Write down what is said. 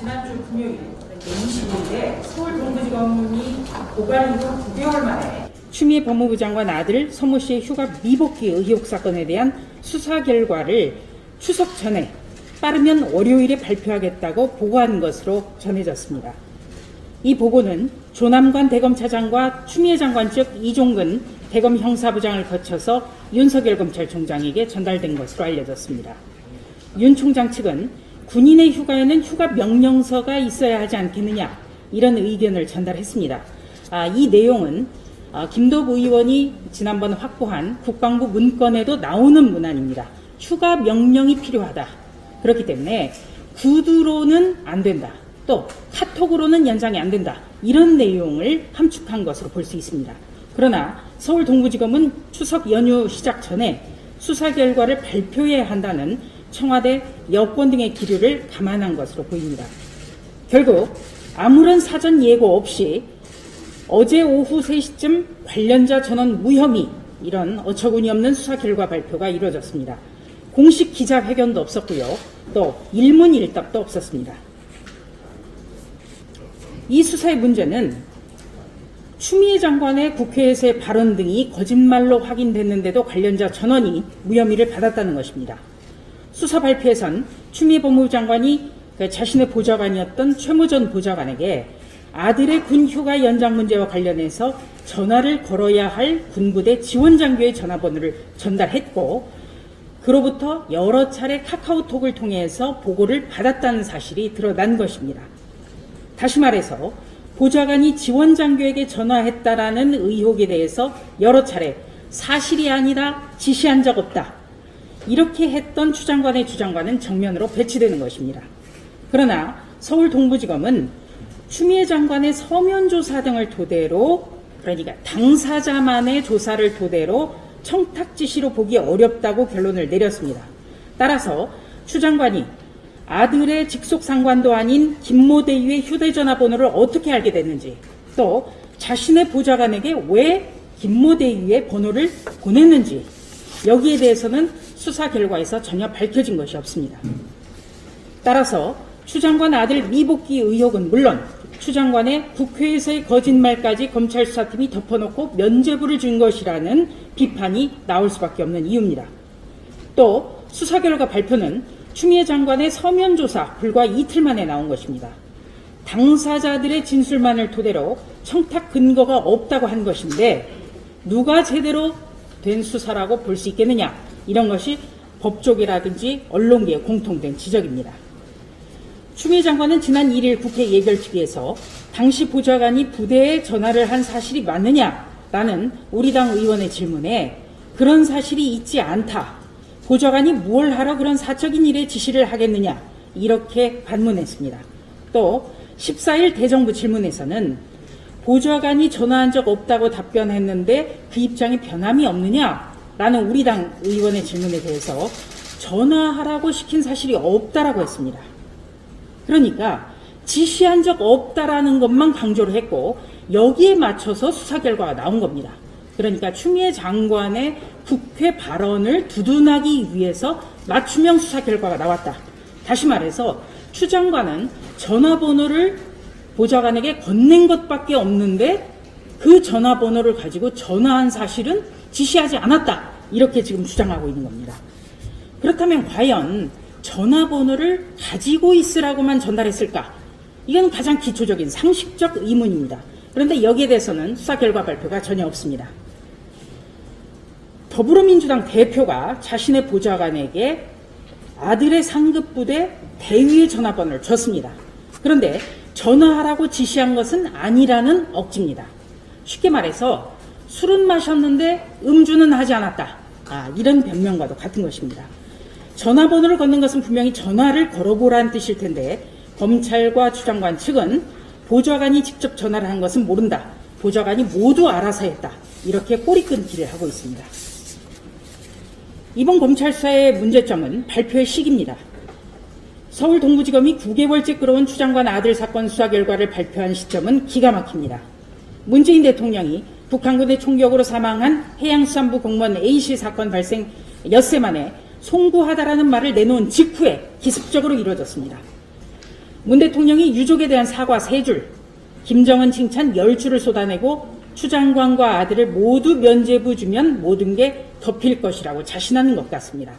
지난주 금요일 25일에 서울 동부지검이 고발 이후 9개월 만에 추미애 법무부 장관 아들 서모 씨의 휴가 미복귀 의혹 사건에 대한 수사 결과를 추석 전에 빠르면 월요일에 발표하겠다고 보고한 것으로 전해졌습니다. 이 보고는 조남관 대검차장과 추미애 장관 측 이종근 대검 형사부장을 거쳐서 윤석열 검찰총장에게 전달된 것으로 알려졌습니다. 윤 총장 측은 군인의 휴가에는 휴가 명령서가 있어야 하지 않겠느냐 이런 의견을 전달했습니다. 아, 이 내용은 아, 김도부 의원이 지난번 확보한 국방부 문건에도 나오는 문안입니다. 휴가 명령이 필요하다. 그렇기 때문에 구두로는 안 된다. 또 카톡으로는 연장이 안 된다. 이런 내용을 함축한 것으로 볼 수 있습니다. 그러나 서울 동부지검은 추석 연휴 시작 전에 수사 결과를 발표해야 한다는 청와대 여권 등의 기류를 감안한 것으로 보입니다. 결국 아무런 사전 예고 없이 어제 오후 3시쯤 관련자 전원 무혐의 이런 어처구니 없는 수사 결과 발표가 이루어졌습니다. 공식 기자회견도 없었고요. 또 일문일답도 없었습니다. 이 수사의 문제는 추미애 장관의 국회에서의 발언 등이 거짓말로 확인됐는데도 관련자 전원이 무혐의를 받았다는 것입니다. 수사 발표에선 추미애 법무부 장관이 그 자신의 보좌관이었던 최무전 보좌관에게 아들의 군 휴가 연장 문제와 관련해서 전화를 걸어야 할 군부대 지원 장교의 전화번호를 전달했고 그로부터 여러 차례 카카오톡을 통해서 보고를 받았다는 사실이 드러난 것입니다. 다시 말해서 보좌관이 지원 장교에게 전화했다라는 의혹에 대해서 여러 차례 사실이 아니라 지시한 적 없다. 이렇게 했던 추 장관의 주장과는 정면으로 배치되는 것입니다. 그러나 서울 동부지검은 추미애 장관의 서면 조사 등을 토대로 그러니까 당사자만의 조사를 토대로 청탁 지시로 보기 어렵다고 결론을 내렸습니다. 따라서 추 장관이 아들의 직속 상관도 아닌 김모 대위의 휴대전화 번호를 어떻게 알게 됐는지 또 자신의 보좌관에게 왜 김모 대위의 번호를 보냈는지 여기에 대해서는 수사 결과에서 전혀 밝혀진 것이 없습니다. 따라서 추 장관 아들 미복귀 의혹은 물론 추 장관의 국회에서의 거짓말까지 검찰 수사팀이 덮어놓고 면죄부를 준 것이라는 비판이 나올 수밖에 없는 이유입니다. 또 수사 결과 발표는 추미애 장관의 서면 조사 불과 이틀 만에 나온 것입니다. 당사자들의 진술만을 토대로 청탁 근거가 없다고 한 것인데 누가 제대로 된 수사라고 볼 수 있겠느냐 이런 것이 법조계라든지 언론계의 공통된 지적입니다. 추미애 장관은 지난 1일 국회 예결특위에서 당시 보좌관이 부대에 전화를 한 사실이 맞느냐라는 우리 당 의원의 질문에 그런 사실이 있지 않다. 보좌관이 뭘 하러 그런 사적인 일에 지시를 하겠느냐 이렇게 반문했습니다. 또 14일 대정부 질문에서는 보좌관이 전화한 적 없다고 답변했는데 그 입장에 변함이 없느냐 라는 우리 당 의원의 질문에 대해서 전화하라고 시킨 사실이 없다라고 했습니다. 그러니까 지시한 적 없다라는 것만 강조를 했고 여기에 맞춰서 수사 결과가 나온 겁니다. 그러니까 추미애 장관의 국회 발언을 두둔하기 위해서 맞춤형 수사 결과가 나왔다. 다시 말해서 추 장관은 전화번호를 보좌관에게 건넨 것밖에 없는데 그 전화번호를 가지고 전화한 사실은 지시하지 않았다. 이렇게 지금 주장하고 있는 겁니다. 그렇다면 과연 전화번호를 가지고 있으라고만 전달했을까? 이건 가장 기초적인 상식적 의문입니다. 그런데 여기에 대해서는 수사 결과 발표가 전혀 없습니다. 더불어민주당 대표가 자신의 보좌관에게 아들의 상급 부대 대위의 전화번호를 줬습니다. 그런데 전화하라고 지시한 것은 아니라는 억지입니다. 쉽게 말해서 술은 마셨는데 음주는 하지 않았다. 아, 이런 변명과도 같은 것입니다. 전화번호를 걷는 것은 분명히 전화를 걸어보라는 뜻일 텐데 검찰과 추장관 측은 보좌관이 직접 전화를 한 것은 모른다. 보좌관이 모두 알아서 했다. 이렇게 꼬리 끊기를 하고 있습니다. 이번 검찰 수사의 문제점은 발표의 시기입니다. 서울 동부지검이 9개월째 끌어온 추장관 아들 사건 수사 결과를 발표한 시점은 기가 막힙니다. 문재인 대통령이 북한군의 총격으로 사망한 해양수산부 공무원 A씨 사건 발생 엿새 만에 송구하다라는 말을 내놓은 직후에 기습적으로 이루어졌습니다. 문 대통령이 유족에 대한 사과 3줄, 김정은 칭찬 10줄을 쏟아내고 추 장관과 아들을 모두 면죄부 주면 모든 게 덮일 것이라고 자신하는 것 같습니다.